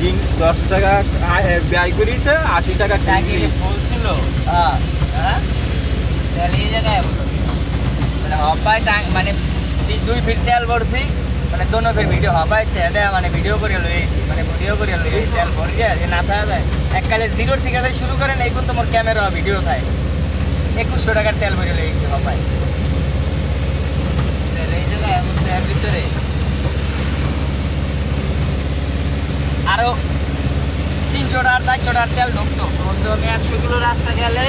যে দশ টাকা ব্যয় করিয়েছে আশি টাকা টাকি ফুল ছিল? হ্যাঁ। হ্যাঁ? মানে হপায় মানে দুই ফিট তেল ভরছি মানে দোনো ফির ভিডিও তেল মানে ভিডিও করে লইছি মানে ভিডিও করে লইছি তেল ভরি যায় না থাকা যায়। এককালে জিরোর থেকে যাই শুরু করেন এই পর্যন্ত মোর ক্যামেরা ভিডিও থাকে। একুশশো টাকার তেল ভরে লইছি হপায় তাহলে এই জায়গায় এমন ভিতরে আরও তিনশো টাকার চারশো টাকার তেল ঢুকতো। ধরতে আমি একশো কিলো রাস্তা গেলে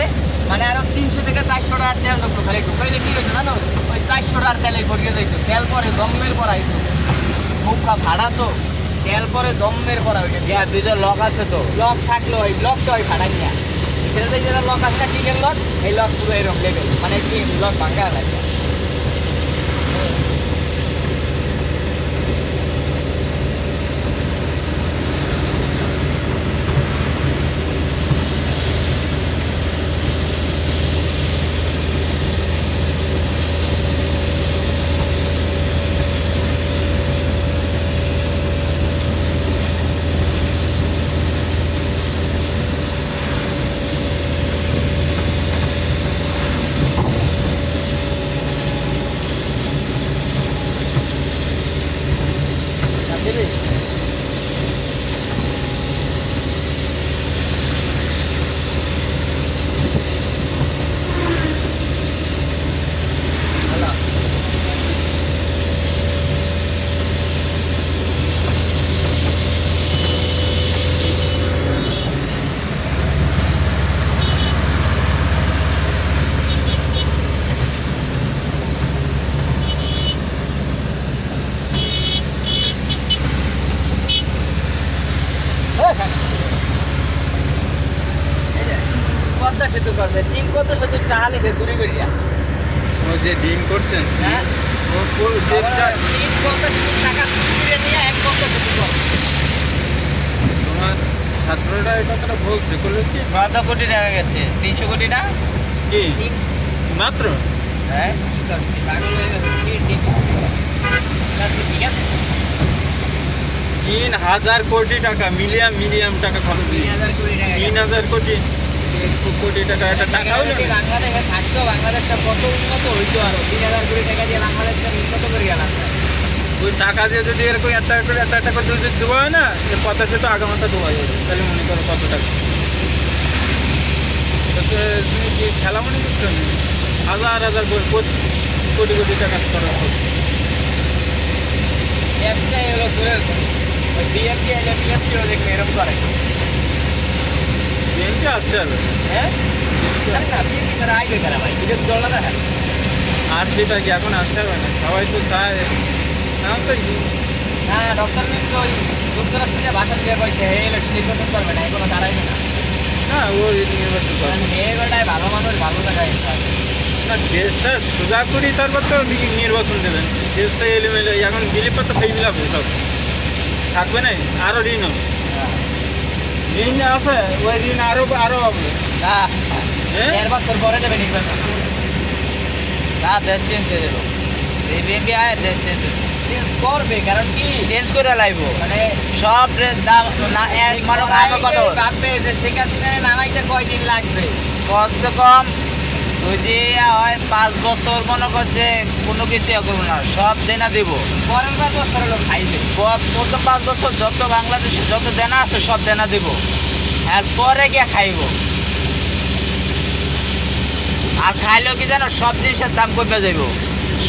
মানে আরও তিনশো থেকে চারশো টাকার তেল ঢুকতো খালি। ঢুকাইলে কি হয়েছে জানো? ওই চারশো টাকার তেলে ভরিয়ে দিত। তেল পরে জম্মের পর আইসো মুখ ভাড়া তো তেল পরে জম্মের পর ওইটা ভিতরে লক আছে তো। লক থাকল ওই লকটা ওই ভাড়া নিয়ে। সেটাতে যেটা লক আছে টিকের লক এই লক পুরো এরকম লেভেল। মানে কি লক ভাঙা লাগে বুঝলি হ্যালো এই যে, পদ্মা সেতু করছে। তিন পদ্মা সেতু? টাহালে সে চুরি করিয়া। ও যে রিং করছেন হ্যাঁ। পদ্মা টাকা চুরি করে নিয়ে এক পদ্মা সেতু করছে তোমার ছাত্ররা এই কথাটা বলছে। করলে কি? কত কোটি টাকা গেছে। তিনশো কোটি না? কি? মাত্র? হ্যাঁ কি করছে পাগল হয়ে গেছে। ঠিক আছে তিন হাজার কোটি টাকা মিলিয়াম মিলিয়াম টাকা খরচ তিন হাজার কোটি টাকা তিন হাজার কোটি। কোটি টাকা একটা টাকা হলো যদি বাংলাদেশে থাকতো বাংলাদেশটা কত উন্নত হইতো আরও তিন হাজার কোটি টাকা দিয়ে বাংলাদেশটা উন্নত করে গেলাম ওই টাকা দিয়ে যদি এরকম একটা করে একটা একটা করে যদি দেওয়া হয় না এর কথা সে তো আগামাতা দেওয়া যাবে তাহলে মনে করো কত টাকা তুমি কি খেলা মনে করছ? হাজার হাজার কোটি কোটি টাকা খরচ হচ্ছে ব্যবসায় হলো বিএমপি এলে বিএমপিও দেখবে এরকম করে আসতে হবে হ্যাঁ? কি এখন আসতে হবে না? সবাই তো চায়। না তো না ডক্টর তো ওই যুক্তরাষ্ট্র ভাষণ দিয়ে হে ইলেকশন নির্বাচন করবে না এগুলো দাঁড়াইবে না। না ও নির্বাচন করে মেয়েগুলোটাই ভালো মানুষ ভালো জায়গায় না। দেশটা সোজা করি তারপর তো নির্বাচন দেবেন? দেশটা এলিমেলে এখন দিলীপ তো ফেল মিলাবে সব। থাকবে না? আরও ঋণ হবে। ঋণ আছে ওই ঋণ আরও আরও হবে। না দেড় বছর পরে দেবে নির্বাচন না দেশ চেঞ্জ হয়ে যাব। এই বিএনপি আয় দেশ চেঞ্জ চেঞ্জ করবে কারণ কি? চেঞ্জ করে লাইবো। মানে সব দাম না এক যে শেখ হাসিনা কয়দিন লাগবে? কত কম? যদি হয় পাঁচ বছর মনে কর যে কোনো কিছু করব না সব দেনা দিব। পরের পাঁচ বছর হলো খাইবে। প্রথম পাঁচ বছর যত বাংলাদেশে যত দেনা আছে সব দেনা দিব। আর পরে গিয়ে খাইব। আর খাইলেও কি জানো সব জিনিসের দাম কমে যাইব।